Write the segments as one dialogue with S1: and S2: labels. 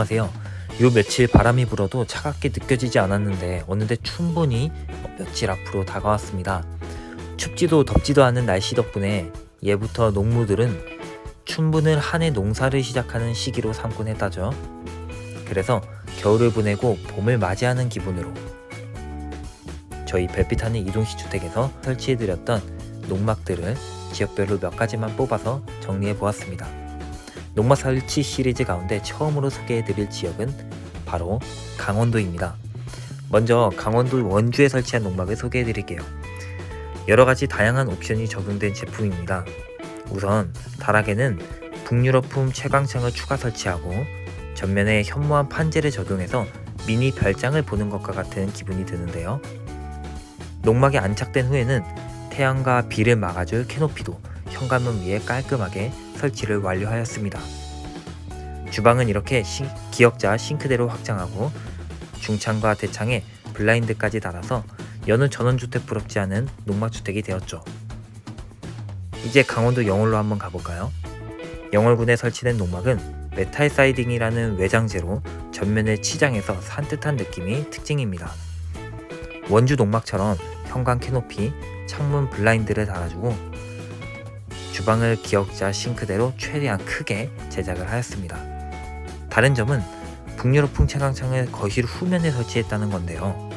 S1: 안녕하세요. 요 며칠 바람이 불어도 차갑게 느껴지지 않았는데 어느새 충분히 며칠 앞으로 다가왔습니다. 춥지도 덥지도 않은 날씨 덕분에 예부터 농무들은 춘분을 한 해 농사를 시작하는 시기로 삼곤 했다죠. 그래서 겨울을 보내고 봄을 맞이하는 기분으로 저희 별빛하는 이동식 주택에서 설치해드렸던 농막들을 지역별로 몇 가지만 뽑아서 정리해 보았습니다. 농막 설치 시리즈 가운데 처음으로 소개해드릴 지역은 바로 강원도입니다. 먼저 강원도 원주에 설치한 농막을 소개해드릴게요. 여러 가지 다양한 옵션이 적용된 제품입니다. 우선 다락에는 북유럽풍 채광창을 추가 설치하고 전면에 현무암 판재를 적용해서 미니 별장을 보는 것과 같은 기분이 드는데요. 농막에 안착된 후에는 태양과 비를 막아줄 캐노피도 현관문 위에 깔끔하게 설치를 완료하였습니다. 주방은 이렇게 시- 기역자 싱크대로 확장하고 중창과 대창에 블라인드까지 달아서 여느 전원주택 부럽지 않은 농막주택이 되었죠. 이제 강원도 영월로 한번 가볼까요? 영월군에 설치된 농막은 메탈 사이딩이라는 외장재로 전면을 치장해서 산뜻한 느낌이 특징입니다. 원주 농막처럼 현관 캐노피, 창문 블라인드를 달아주고 주방을 기역자 싱크대로 최대한 크게 제작을 하였습니다. 다른 점은 북유럽풍 채광창을 거실 후면에 설치했다는 건데요.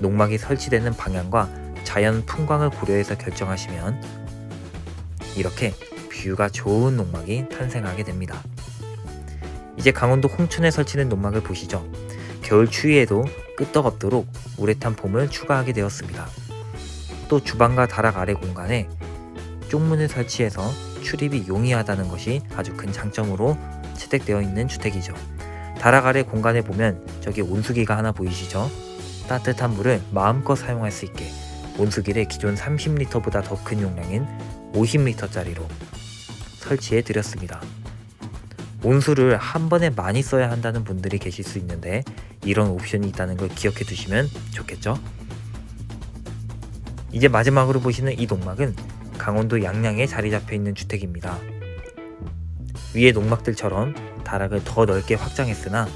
S1: 농막이 설치되는 방향과 자연 풍광을 고려해서 결정하시면 이렇게 뷰가 좋은 농막이 탄생하게 됩니다. 이제 강원도 홍천에 설치된 농막을 보시죠. 겨울 추위에도 끄떡없도록 우레탄 폼을 추가하게 되었습니다. 또 주방과 다락 아래 공간에 쪽문을 설치해서 출입이 용이하다는 것이 아주 큰 장점으로 채택되어 있는 주택이죠. 다락 아래 공간에 보면 저기 온수기가 하나 보이시죠? 따뜻한 물을 마음껏 사용할 수 있게 온수기를 기존 30리터보다 더 큰 용량인 50리터짜리로 설치해 드렸습니다. 온수를 한 번에 많이 써야 한다는 분들이 계실 수 있는데 이런 옵션이 있다는 걸 기억해 두시면 좋겠죠? 이제 마지막으로 보시는 이 농막은 강원도 양양에 자리 잡혀 있는 주택입니다. 위의 농막들처럼 다락을 더 넓게 확장했으나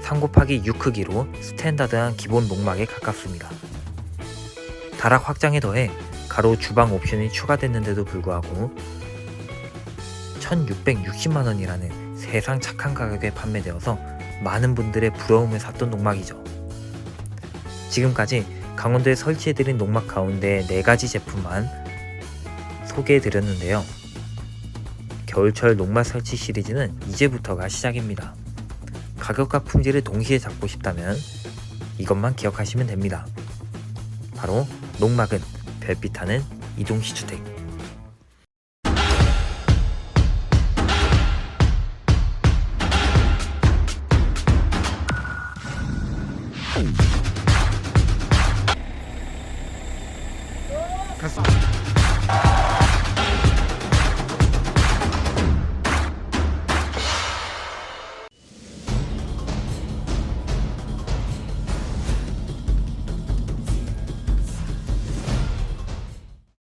S1: 3 곱하기 6 크기로 스탠다드한 기본 농막에 가깝습니다. 다락 확장에 더해 가로 주방 옵션이 추가됐는데도 불구하고 1660만원이라는 세상 착한 가격에 판매되어서 많은 분들의 부러움을 샀던 농막이죠. 지금까지 강원도에 설치해드린 농막 가운데 4가지 제품만 소개해드렸는데요. 겨울철 농마 설치 시리즈는 이제부터가 시작입니다. 가격과 품질을 동시에 잡고 싶다면 이것만 기억하시면 됩니다. 바로 농막은 별빛하는 이동시 주택.